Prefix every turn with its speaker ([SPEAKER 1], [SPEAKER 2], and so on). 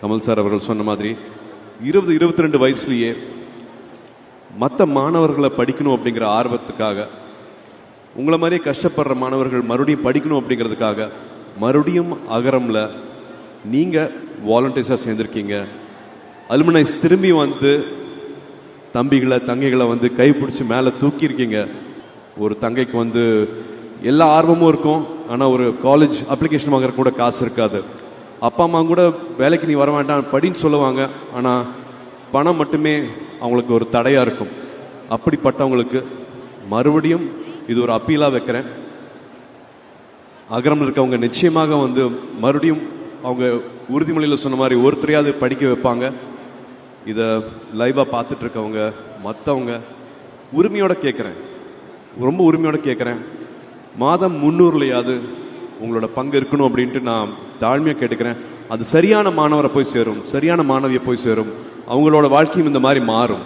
[SPEAKER 1] Kamal sir அவர்கள் சொன்ன மாதிரி இருபது இருபத்தி ரெண்டு வயசுலேயே மற்ற மாணவர்களை படிக்கணும் அப்படிங்கிற ஆர்வத்துக்காக உங்களை மாதிரியே கஷ்டப்படுற மாணவர்கள் மறுபடியும் படிக்கணும் அப்படிங்கிறதுக்காக மறுபடியும் அகரம்ல நீங்கள் வாலண்டியர்ஸாக சேர்ந்துருக்கீங்க. அலுமினைஸ் திரும்பி வந்து தம்பிகளை தங்கைகளை வந்து கைப்பிடிச்சி மேலே தூக்கியிருக்கீங்க. ஒரு தங்கைக்கு வந்து எல்லா ஆர்வமும் இருக்கும் ஆனால் ஒரு காலேஜ் அப்ளிகேஷன் வாங்குற கூட காசு இருக்காது. அப்பா அம்மா கூட வேலைக்கு நீ வர வேண்டாம் படின்னு சொல்லுவாங்க. ஆனால் பணம் மட்டுமே அவங்களுக்கு ஒரு தடையாக இருக்கும். அப்படிப்பட்டவங்களுக்கு மறுபடியும் இது ஒரு அப்பீலாக வைக்கிறேன். அகரம் இருக்கவங்க நிச்சயமாக வந்து மறுபடியும் அவங்க உறுதிமொழியில் சொன்ன மாதிரி ஒருத்தரையாவது படிக்க வைப்பாங்க. இதை லைவாக பார்த்துட்டு இருக்கவங்க மற்றவங்க உரிமையோட கேட்குறேன் ரொம்ப உரிமையோட கேட்குறேன் மாதம் முந்நூறுலையாவது உங்களோட பங்கு இருக்கணும் அப்படின்ட்டு நான் தாழ்மையாக கேட்டுக்கிறேன். அது சரியான மாணவரை போய் சேரும் சரியான மாணவியை போய் சேரும். அவங்களோட வாழ்க்கையும் இந்த மாதிரி மாறும்.